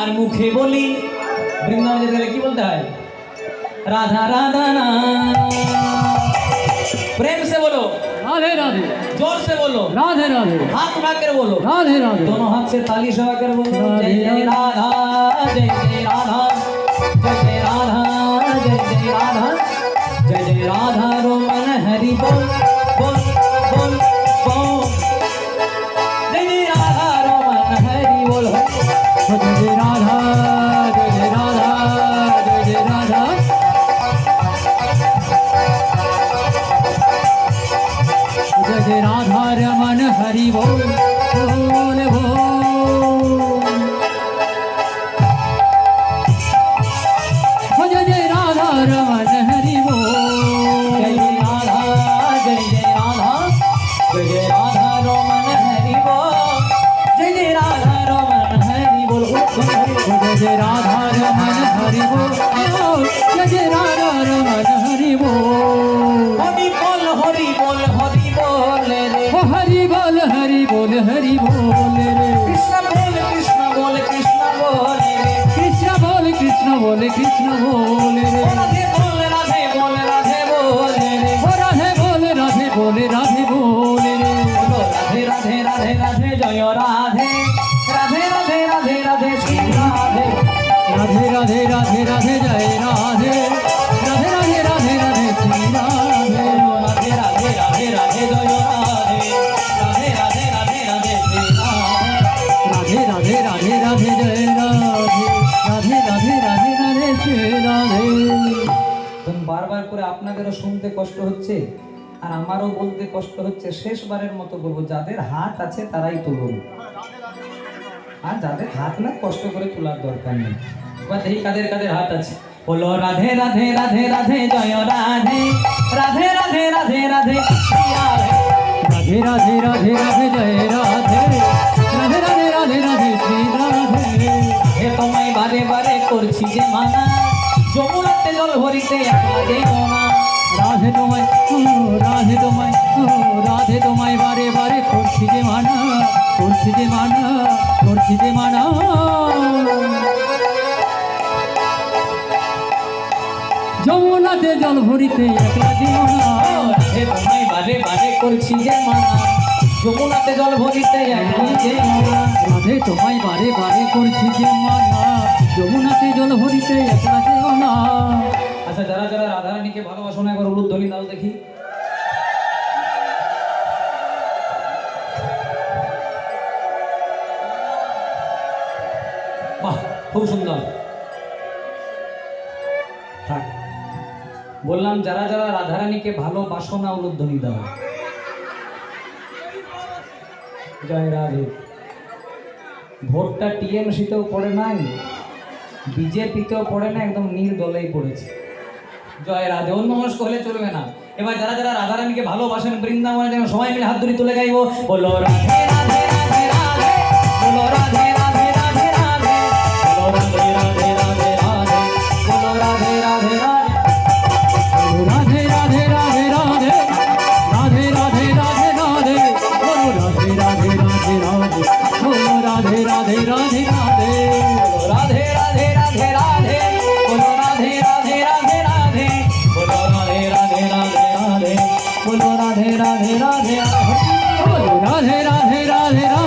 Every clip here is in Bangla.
আর মুখে বলি বৃন্দাবন যেতে গেলে কি বলতে হয় রাধা রাধা না प्रेम से बोलो राधे राधे जोर से बोलो राधे राधे हाथ उठा कर बोलो राधे राधे दोनों हाथ से ताली सवा कर बोलो जय जय राधा जय जय राधा जय जय राधा जय जय राधा जय जय राधा रोमन हरि बोल बोल बोल राधा रमन हरि बोल बोल बोल হরি বল হরি বল হরি বল কৃষ্ণ বল কৃষ্ণ বল কৃষ্ণ বল রাধে বল রাধে বল রাধে বল রাধে বল রাধে রাধে রাধে রাধে জয় রাধে রাধে রাধে রাধে রাধে রাধে রাধে রাধে রাধে রাধে জয় রাধে রাধে রাধে রাধে বারবার করে আপনাদেরও শুনতে কষ্ট হচ্ছে আর আমারও বলতে কষ্ট হচ্ছে শেষবারের মতো বলব যাদের হাত আছে তারাই তুলুন আর যাদের হাত না কষ্ট করে তোলার দরকার নেই বা দেখি কাদের কাদের হাত আছে বলো রাধে রাধে রাধে রাধে জয় রাধে রাধে রাধে রাধে রাধে রাধে রাধে রাধে রাধে জয় রাধে রাধে রাধে রাধে রাধে শ্রী রাধে হে তোমায় বারে বারে করছি যে মানা। যমুনাতে জল ভরিতে একলা যেও না। রাধে তোমায় রাধে তোমায় রাধে তোমায় বারে বারে করছি যে মানা, করছি যে মানা, করছি যে মানা। যমুনাতে জল ভরিতে একলা যেও না। হে তোমায় বারে বারে করছি যে মানা। যমুনাতে জল ভরিতে রাধে তোমায় বারে বারে করছি যে মানা যমুনাতে জল ভরিতে আচ্ছা যারা যারা রাধারানীকে ভালোবাসো না, একবার উলুধ্বনি দাও দেখি। বাহ, খুব সুন্দর। থাক, বললাম, যারা যারা রাধারানীকে ভালোবাসো না, উলুধ্বনি দাও। জয় রাধে। ভোটটা টিএমসিতেও পড়ে নাই, বিজেপিতেও পড়ে না একদম নীল দলেই পড়েছে। জয় রাধে, অন্যমনস্ক হলে চলবে না। এবার যারা যারা রাধারানীকে ভালোবাসেন, বৃন্দাবনে যেন সবাই মিলে হাত ধরে তুলে গাইবো, বলো রাধে রাধে রাধে রাধে, বলো রাধে। राधे राधे राधे राधे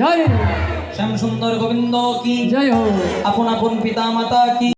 জয়। শ্যাম সুন্দর গোবিন্দ কি? জয় হো আপন আপন পিতা মাতা কি?